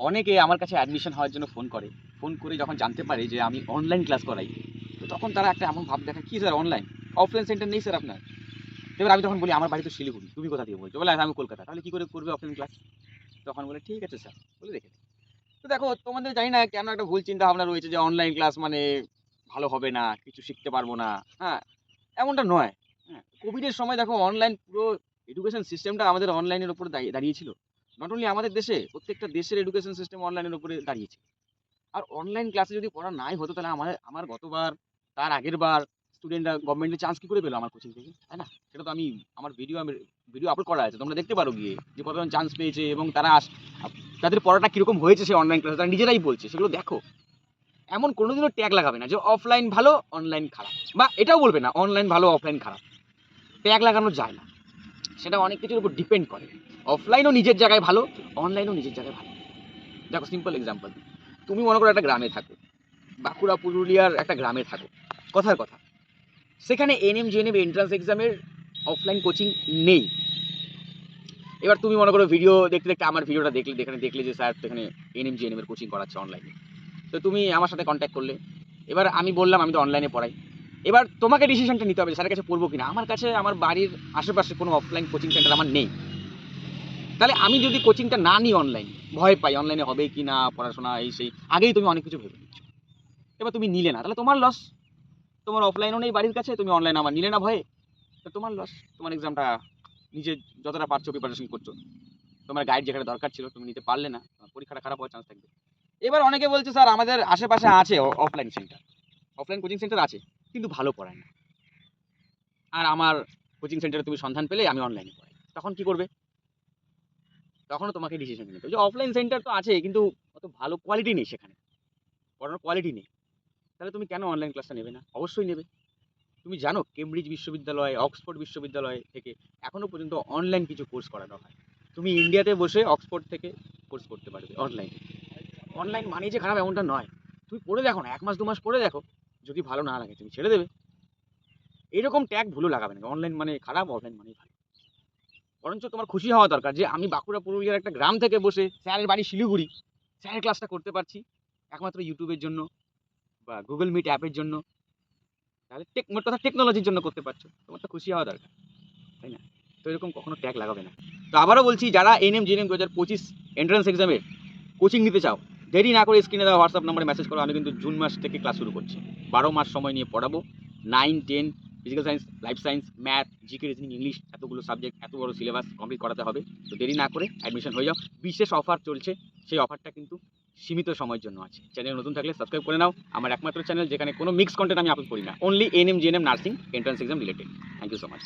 অনেকে আমার কাছে অ্যাডমিশন হওয়ার জন্য ফোন করে। ফোন করে যখন জানতে পারে যে আমি অনলাইন ক্লাস করাই তো তখন তারা একটা এমন ভাব দেখা কী স্যার অনলাইন অফলাইন সেন্টার নেই স্যার আপনার? এবার আমি তখন বলি আমার বাড়ি তো শিলিগুড়ি তুমি কোথা থেকে বলছো? বলে "আচ্ছা, আমি কলকাতা। তাহলে কী করে করবে অফলাইন ক্লাস তখন বলে ঠিক আছে স্যার বলে দিই। তো দেখো তোমাদের জানি না কেন একটা ভুল চিন্তা ভাবনা রয়েছে যে অনলাইন ক্লাস মানে ভালো হবে না কিছু শিখতে পারব না। হ্যাঁ এমনটা নয়। হ্যাঁ কোভিডের সময় দেখো অনলাইন পুরো এডুকেশন সিস্টেমটা আমাদের অনলাইনের উপর দাঁড়িয়ে দাঁড়িয়েছিল। নট অনলি আমাদের দেশে, প্রত্যেকটা দেশের এডুকেশন সিস্টেম অনলাইনের উপরে দাঁড়িয়েছে। আর অনলাইন ক্লাসে যদি পড়া নাই হতো, তাহলে আমার আমার গতবার, তার আগের বার স্টুডেন্টরা গভর্নমেন্টের চান্স কী করে পেল আমার কোচিং থেকে? তাই না? সেটা তো আমি, আমার ভিডিও আমি ভিডিও আপলোড করা আছে, তোমরা দেখতে পারো গিয়ে যে কতজন চান্স পেয়েছে এবং তারা তাদের পড়াটা কীরকম হয়েছে সেই অনলাইন ক্লাসে তারা নিজেরাই বলছে, সেগুলো দেখো। এমন কোনোদিনও ট্যাগ লাগাবে না যে অফলাইন ভালো অনলাইন খারাপ। বা এটাও বলবে না অনলাইন ভালো অফলাইন খারাপ। ট্যাগ লাগানো যায় না। সেটা অনেক কিছুর উপর ডিপেন্ড করে। অফলাইনও নিজের জায়গায় ভালো অনলাইনও নিজের জায়গায় ভালো। দেখো সিম্পল এক্সাম্পল তুমি মনে করো একটা গ্রামে থাকো, বাঁকুড়া, পুরুলিয়ার একটা গ্রামে থাকো। কথার কথা, সেখানে এনএম জেএনএম এন্ট্রান্স এক্সামের অফলাইন কোচিং নেই। এবার তুমি মনে করো ভিডিও দেখতে দেখতে আমার ভিডিওটা দেখলে এখানে দেখলে যে স্যার এখানে এনএম জেএনএম এর কোচিং করাচ্ছে অনলাইনে তো তুমি আমার সাথে কন্ট্যাক্ট করলে। এবার আমি বললাম, আমি তো অনলাইনে পড়াই। এবার তোমাকে ডিসিশনটা নিতে হবে স্যারের কাছে পড়ব কিনা। আমার কাছে, আমার বাড়ির আশেপাশে কোনো অফলাইন কোচিং সেন্টার আমার নেই। তাহলে আমি যদি কোচিংটা না নিই অনলাইন ভয় পাই অনলাইনে হবে কি না, পড়াশোনা এই সেই, আগেই তুমি অনেক কিছু ভেবে নিচ্ছ এবার তুমি নিলে না, তাহলে তোমার লস তোমার অফলাইনও নেই বাড়ির কাছে, তুমি অনলাইন আমার নিলে না ভয়ে। তো তোমার লস তোমার এক্সামটা নিজে যতটা পারছ প্রিপারেশন করছ। তোমার গাইড যেখানে দরকার ছিল, তুমি নিতে পারলে না। পরীক্ষাটা খারাপ হওয়ার চান্স থাকবে। এবার অনেকে বলছে, স্যার, আমাদের আশেপাশে আছে offline centre offline coaching centre আছে, কিন্তু ভালো পড়ায় না। আর আমার কোচিং সেন্টারে তুমি সন্ধান পেলে, আমি অনলাইনে পড়াই। তখন কি করবে? তখনও তোমাকে ডিসিশন নিতে হবে। যে অফলাইন সেন্টার তো আছে কিন্তু অত ভালো কোয়ালিটি নেই সেখানে। পড়ানোর কোয়ালিটি নেই। তাহলে তুমি কেন অনলাইন ক্লাসটা নেবে না? অবশ্যই নেবে। তুমি জানো কেমব্রিজ বিশ্ববিদ্যালয় অক্সফোর্ড বিশ্ববিদ্যালয় থেকে এখনও পর্যন্ত অনলাইন কিছু কোর্স করানো হয়। তুমি ইন্ডিয়াতে বসে অক্সফোর্ড থেকে কোর্স করতে পারবে অনলাইন অনলাইন মানে যে খারাপ এমনটা নয়। তুমি পড়ে দেখো না, এক মাস, দু মাস পড়ে দেখো, যদি ভালো না লাগে তুমি ছেড়ে দেবে। এরকম ট্যাগ ভুলও লাগাবে না। অনলাইন মানে খারাপ অফলাইন মানে ভালো। বরঞ্চ তোমার খুশি হওয়া দরকার যে আমি বাঁকুড়া পুরুলিয়ার একটা গ্রাম থেকে বসে স্যারের বাড়ি শিলিগুড়ি, স্যারের ক্লাসটা করতে পারছি একমাত্র ইউটিউবের জন্য বা গুগল মিট অ্যাপের জন্য। তাহলে টেক কথা টেকনোলজির জন্য করতে পারছ। তোমার তো খুশি হওয়া দরকার, তাই না? তো এরকম কখনো ট্যাগ লাগাবে না। তো আবারও বলছি, যারা এন এনএম জিএনএম দু হাজার পঁচিশ এন্ট্রান্স এক্সামের কোচিং নিতে চাও, দেরি না করে স্ক্রিনে দেওয়া হোয়াটসঅ্যাপ নম্বরে মেসেজ করো, আমি কিন্তু জুন মাস থেকে ক্লাস শুরু করছি। বারো মাস সময় নিয়ে পড়াবো। Nine ten physical science life science math GK reasoning English এতগুলো সাবজেক্ট এত বড় সিলেবাস কমপ্লিট করাতে হবে। তো দেরি না করে অ্যাডমিশন হয়ে যাও। বিশেষ অফার চলছে। সেই অফারটা কিন্তু সীমিত সময়ের জন্য আছে। চ্যানেল নতুন থাকলে সাবস্ক্রাইব করে নাও। আমার একমাত্র চ্যানেল যেখানে কোনো মিক্স কন্টেন্ট আমি আপলোড করি না। Only N M G N M nursing entrance exam related thank you so much